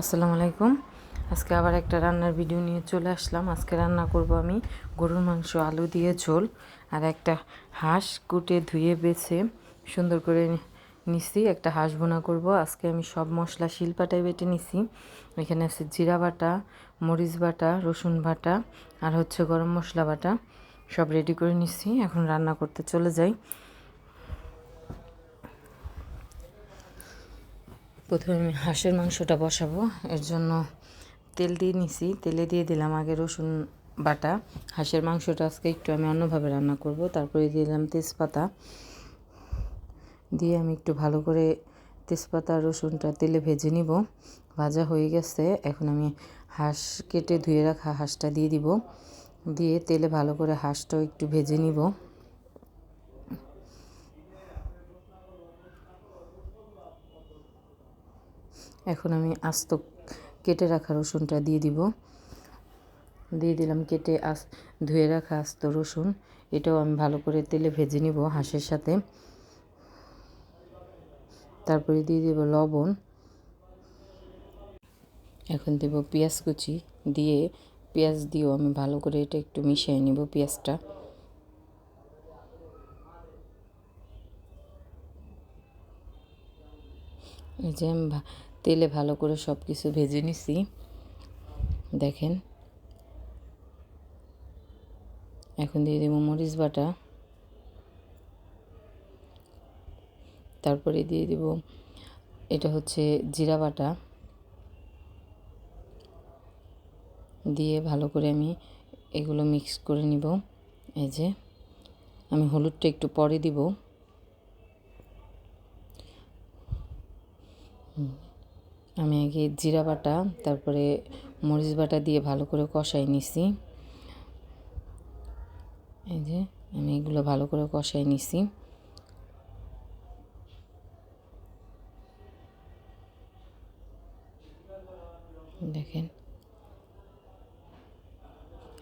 আসসালামু আলাইকুম। আজকে আবার একটা রান্নার ভিডিও নিয়ে চলে আসলাম। আজকে রান্না করব আমি গরুর মাংস, আলু দিয়ে ঝোল আর একটা হাঁস কুটে ধুয়ে বেছে সুন্দর করে নিছি। একটা হাঁস বোনা করব। আজকে আমি সব মশলা শিলপাটায় বেটে নিছি। এখানে আছে জিরা বাটা, মরিচ বাটা, রসুন বাটা আর হচ্ছে গরম মশলা বাটা। সব রেডি করে নিছি। এখন রান্না করতে চলে যাই। প্রথমে আমি হাঁসের মাংসটা বসাবো। এর জন্য তেল দিয়ে নিছি। তেলে দিয়ে দিলাম আগে রসুন বাটা। হাঁসের মাংসটা আজকে একটু আমি অন্যভাবে রান্না করব। তারপরে দিয়ে দিলাম তেজপাতা। দিয়ে আমি একটু ভালো করে তেজপাতা, রসুনটা তেলে ভেজে নিব। ভাজা হয়ে গেছে। এখন আমি হাঁস কেটে ধুয়ে রাখা হাঁসটা দিয়ে দিব। দিয়ে তেলে ভালো করে হাঁসটাও একটু ভেজে নিব। এখন আমি আস্ত কেটে রাখা রসুনটা দিয়ে দিব। দিয়ে দিলাম কেটে আস, ধুয়ে রাখা আস্ত রসুন। এটাও আমি ভালো করে তেলে ভেজে নিব হাঁসের সাথে। তারপরে দিয়ে দেব লবণ। এখন দেব পেঁয়াজ কুচি দিয়ে, পেঁয়াজ দিয়েও আমি ভালো করে এটা একটু মিশিয়ে নিব পেঁয়াজটা। এই যে আমি তেলে ভালো করে সব কিছু ভেজে নিছি। দেখেন। এখন দিয়ে দেবো মরিচ বাটা। তারপরে দিয়ে দেব এটা হচ্ছে জিরা বাটা। দিয়ে ভালো করে আমি এগুলো মিক্স করে নিব। এই যে, আমি হলুদটা একটু পরে দিব। আমি আগে জিরা বাটা, তারপরে মরিচ বাটা দিয়ে ভালো করে কষাই নিছি। এই যে, আমি এগুলো ভালো করে কষাই নিছি। দেখেন।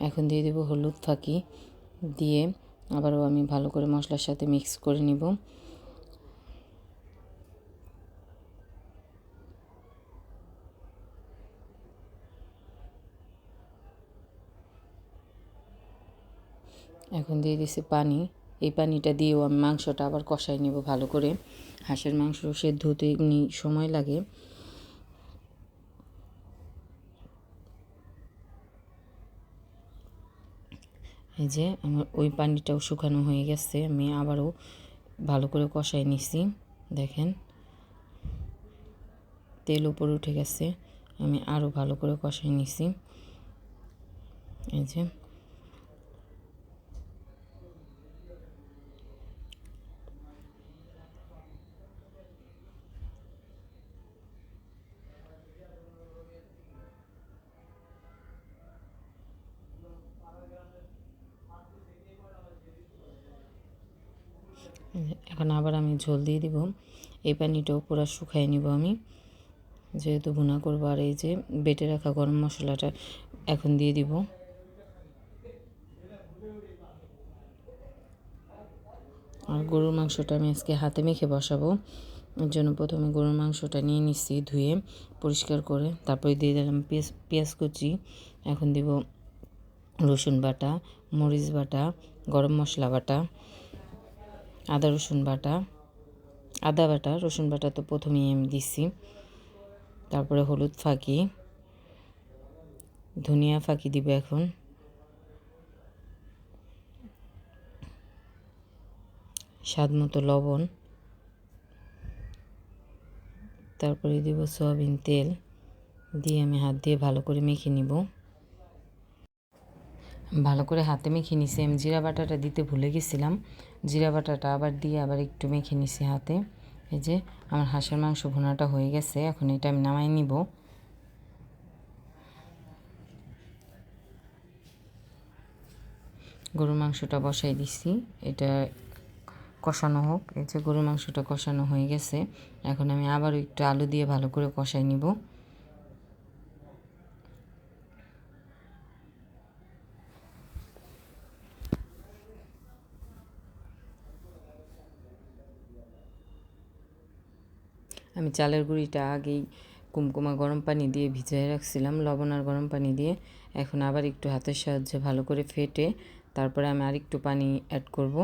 এখন দিয়ে দেবো হলুদ ফাঁকি। দিয়ে আবারও আমি ভালো করে মশলার সাথে মিক্স করে নিব। এখন দিয়ে দিছি পানি। এই পানিটা দিয়েও আমি মাংসটা আবার কষাই নেব ভালো করে। হাঁসের মাংস সেদ্ধ হতে এমনি সময় লাগে। এই যে আমার ওই পানিটাও শুকানো হয়ে গেছে, আমি আবারও ভালো করে কষাই নিছি। দেখেন, তেল উপরে উঠে গেছে, আমি আরও ভালো করে কষাই নিছি। এই যে এখন আবার আমি ঝোল দিয়ে দিব। এই পানিটাও পুরো শুকাই নিব আমি। যেহেতু ভুনা করব আর এই যে বেটে রাখা গরম মশলাটা এখন দিয়ে দিব। আর গরুর মাংসটা আমি আজকে হাতে মেখে বসাবো। এর জন্য প্রথমে গরুর মাংসটা নিয়ে নিচ্ছি ধুয়ে পরিষ্কার করে। তারপরে দিয়ে দিলাম পেঁয়াজ পেঁয়াজ কুচি। এখন দিব রসুন বাটা, মরিচ বাটা, গরম মশলা বাটা। আদা, রসুন বাটা। আদা বাটা, রসুন বাটা তো প্রথমেই আমি দিছি। তারপরে হলুদ ফাঁকি। ধনিয়া ফাঁকি দিব এখন। স্বাদ মতো লবণ। তারপরে দিব সয়াবিন তেল। দিয়ে আমি হাত দিয়ে ভালো করে মেখে নিব। ভালো করে হাতে মেখে নিছি। আমি জিরা বাটাটা দিতে ভুলে গেছিলাম। জিরা বাটাটা আবার দিয়ে আবার একটু মেখে নিছি হাতে। এই যে আমার হাঁসের মাংস ভুনাটা হয়ে গেছে, এখন এটা আমি নামাই নিব। গরুর মাংসটা বসাই দিছি। এটা কষানো হোক। এই যে গরুর মাংসটা কষানো হয়ে গেছে। এখন আমি আবার একটু আলু দিয়ে ভালো করে কষাই নিব। আমি চালের গুঁড়িটা আগেই কুমকুমা গরম পানি দিয়ে ভিজিয়ে রাখছিলাম, লবণ আর গরম পানি দিয়ে। এখন আবার একটু হাতের সাহায্যে ভালো করে ফেটে তারপরে আমি আর একটু পানি অ্যাড করব।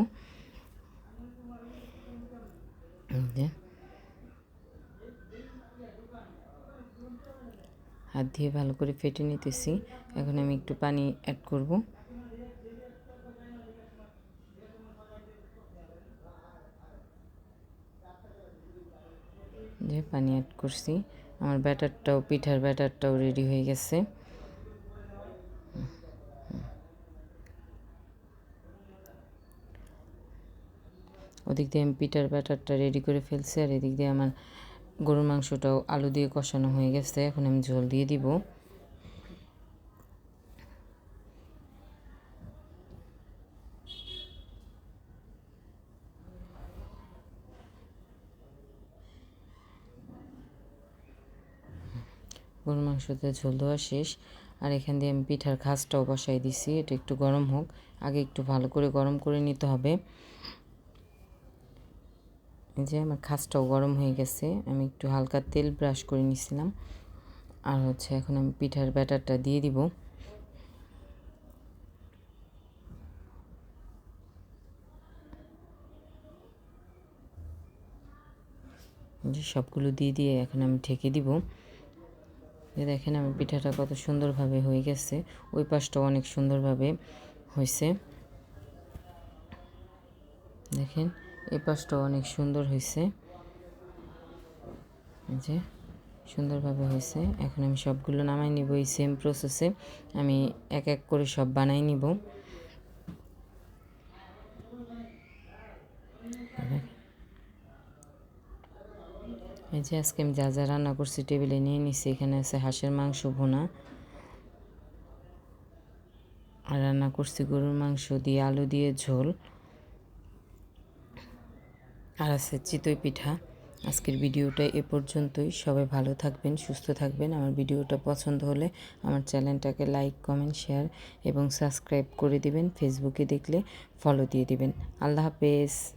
হাত দিয়ে ভালো করে ফেটে নিতেছি, এখন আমি একটু পানি অ্যাড করব যে পানি অ্যাড করছি। আমার ব্যাটারটাও, পিঠার ব্যাটারটাও রেডি হয়ে গেছে। ওদিক দিয়ে আমি পিঠার ব্যাটারটা রেডি করে ফেলছি, আর এদিক দিয়ে আমার গরুর মাংসটাও আলু দিয়ে কষানো হয়ে গেছে। এখন আমি ঝোল দিয়ে দিব। গরুর মাংসতে ঝোল দেওয়া শেষ। আর এখান দিয়ে আমি পিঠার খাসটাও বসাই দিছি। এটা একটু গরম হোক, আগে একটু ভালো করে গরম করে নিতে হবে। যে আমার খাসটাও গরম হয়ে গেছে। আমি একটু হালকা তেল ব্রাশ করে নিছিলাম। আর হচ্ছে এখন আমি পিঠার ব্যাটারটা দিয়ে দিব। সবগুলো দিয়ে দিয়ে এখন আমি ঢেকে দিব। যে দেখেন আমি পিঠাটা কত সুন্দরভাবে হয়ে গেছে। ওই পাশটাও অনেক সুন্দরভাবে হয়েছে। দেখেন, এই পাশটা অনেক সুন্দর হয়েছে। যে, সুন্দরভাবে হয়েছে। এখন আমি সবগুলো নামাই নিব, এই সেম প্রসেসে আমি এক এক করে সব বানাই নিব। এই যে আজকে আমি যা যা রান্না করছি টেবিলে নিয়ে নিছি, এখানে আছে হাঁসের মাংস, ভুনা। আর রান্না করছি গরুর মাংস দিয়ে আলু দিয়ে ঝোল। আর আছে চিতই পিঠা। আজকের ভিডিওটা এ পর্যন্তই। সবাই ভালো থাকবেন, সুস্থ থাকবেন। আমার ভিডিওটা পছন্দ হলে আমার চ্যানেলটাকে লাইক, কমেন্ট, শেয়ার এবং সাবস্ক্রাইব করে দিবেন। ফেসবুকে দেখলে ফলো দিয়ে দিবেন। আল্লাহ হাফেজ।